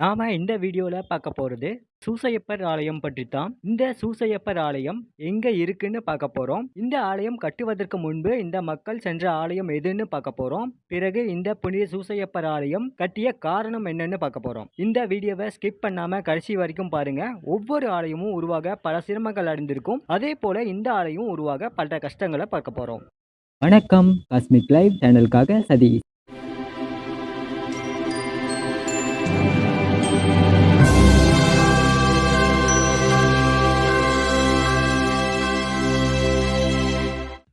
நாம இந்த வீடியோல பார்க்க போறது சூசையப்பர் ஆலயம் பற்றி தான். இந்த சூசையப்பர் ஆலயம் எங்க இருக்குன்னு பார்க்க போறோம். இந்த ஆலயம் கட்டுவதற்கு முன்பு இந்த மக்கள் சென்ற ஆலயம் எதுன்னு பார்க்க போறோம். பிறகு இந்த புனித சூசையப்பர் ஆலயம் கட்டிய காரணம் என்னன்னு பார்க்க போறோம். இந்த வீடியோவை ஸ்கிப் பண்ணாம கடைசி வரைக்கும் பாருங்க. ஒவ்வொரு ஆலயமும் உருவாக பல சிரமங்கள் அடைந்திருக்கும். அதே போல இந்த ஆலயம் உருவாக பல கஷ்டங்களை பார்க்க போறோம். வணக்கம் காஸ்மிக் லைவ் சேனலுக்காக சதீஷ்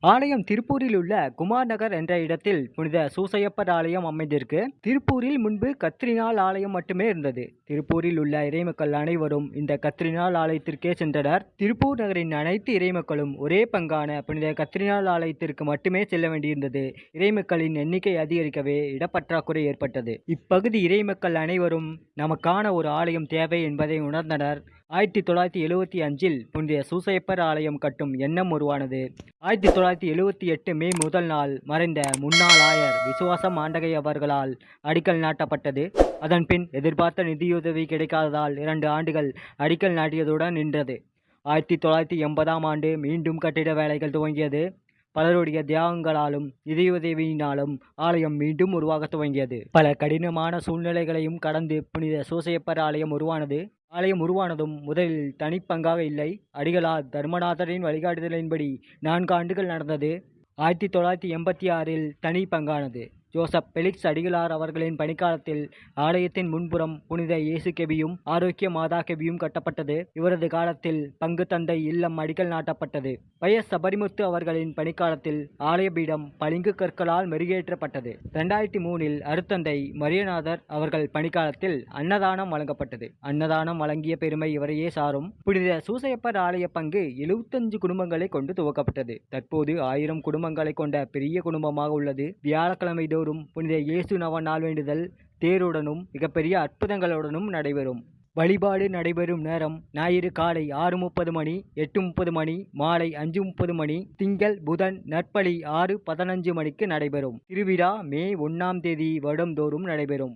ஆலயம் திருப்பூரில் உள்ள குமார் நகர் என்ற இடத்தில் புனித சூசையப்பர் ஆலயம் அமைந்திருக்கு. திருப்பூரில் முன்பு கத்ரினால் ஆலயம் மட்டுமே இருந்தது. திருப்பூரில் உள்ள இறைமக்கள் அனைவரும் இந்த கத்ரினால் ஆலயத்திற்கே சென்றனர். திருப்பூர் நகரின் அனைத்து இறைமக்களும் ஒரே பங்கான புனித கத்ரினால் ஆலயத்திற்கு மட்டுமே செல்ல வேண்டியிருந்தது. இறைமக்களின் எண்ணிக்கை அதிகரிக்கவே இடப்பற்றாக்குறை ஏற்பட்டது. இப்பகுதி இறைமக்கள் அனைவரும் நமக்கான ஒரு ஆலயம் தேவை என்பதை உணர்ந்தனர். ஆயிரத்தி தொள்ளாயிரத்தி எழுவத்தி அஞ்சில் புனித சூசையப்பர் ஆலயம் கட்டும் எண்ணம் உருவானது. ஆயிரத்தி தொள்ளாயிரத்தி எழுவத்தி எட்டு மே முதல் நாள் மறைந்த முன்னாள் ஆயர் விசுவாசம் ஆண்டகை அவர்களால் அடிக்கல் நாட்டப்பட்டது. அதன்பின் எதிர்பார்த்த நிதியுதவி கிடைக்காததால் இரண்டு ஆண்டுகள் அடிக்கல் நாட்டியதுடன் நின்றது. ஆயிரத்தி தொள்ளாயிரத்தி எண்பதாம் ஆண்டு மீண்டும் கட்டிட வேலைகள் துவங்கியது. பலருடைய தியாகங்களாலும் நிதியுதவியினாலும் ஆலயம் மீண்டும் உருவாக துவங்கியது. பல கடினமான சூழ்நிலைகளையும் கடந்து புனித சூசையப்பர் ஆலயம் உருவானது. ஆலயம் உருவானதும் முதலில் தனிப்பங்காக இல்லை. அடிகளார் தர்மநாதரின் வழிகாட்டுதலின்படி நான்கு ஆண்டுகள் நடந்தது. ஆயிரத்தி தொள்ளாயிரத்தி எண்பத்தி ஆறில் தனி பங்கானது. ஜோசப் பெலிக்ஸ் அடிகளார் அவர்களின் பணிக்காலத்தில் ஆலயத்தின் முன்புறம் புனித இயேசு கெபியும் ஆரோக்கிய மாதா கெபியும் கட்டப்பட்டது. இவரது காலத்தில் பங்கு தந்தை இல்லம் அடிக்கல் நாட்டப்பட்டது. வையஸ் சபரிமுத்து அவர்களின் பணிக்காலத்தில் ஆலய பீடம் பளிங்கு கற்களால் மெருகேற்றப்பட்டது. இரண்டாயிரத்தி மூணில் அருத்தந்தை மரியநாதர் அவர்கள் பணிக்காலத்தில் அன்னதானம் வழங்கப்பட்டது. அன்னதானம் வழங்கிய பெருமை இவரையே சாரும். புனித சூசையப்பர் ஆலய பங்கு எழுவத்தஞ்சு குடும்பங்களை கொண்டு துவக்கப்பட்டது. தற்போது ஆயிரம் குடும்பங்களை கொண்ட பெரிய குடும்பமாக உள்ளது. வியாழக்கிழமை தோறும் புனித இயேசு நவ நாள் வேண்டுதல் தேருடனும் மிகப்பெரிய அற்புதங்களுடனும் நடைபெறும். வழிபாடு நடைபெறும் நேரம் ஞாயிறு காலை ஆறு முப்பது மணி எட்டு முப்பது மணி மாலை அஞ்சு முப்பது மணி திங்கள் புதன் நற்பலி ஆறு பதினஞ்சு மணிக்கு நடைபெறும். திருவிழா மே ஒன்றாம் தேதி வருடந்தோறும் நடைபெறும்.